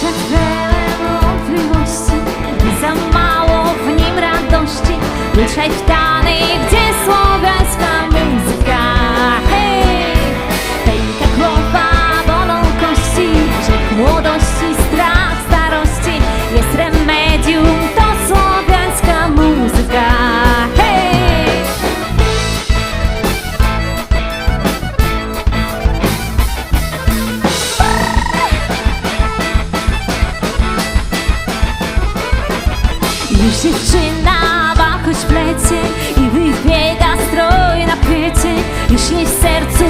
Przed pełen wątpliwości za mało w nim radości. Ruszaj w tany, Dziewczyna ma choć plecy I wybiega stroj na kwiecie Już jej w sercu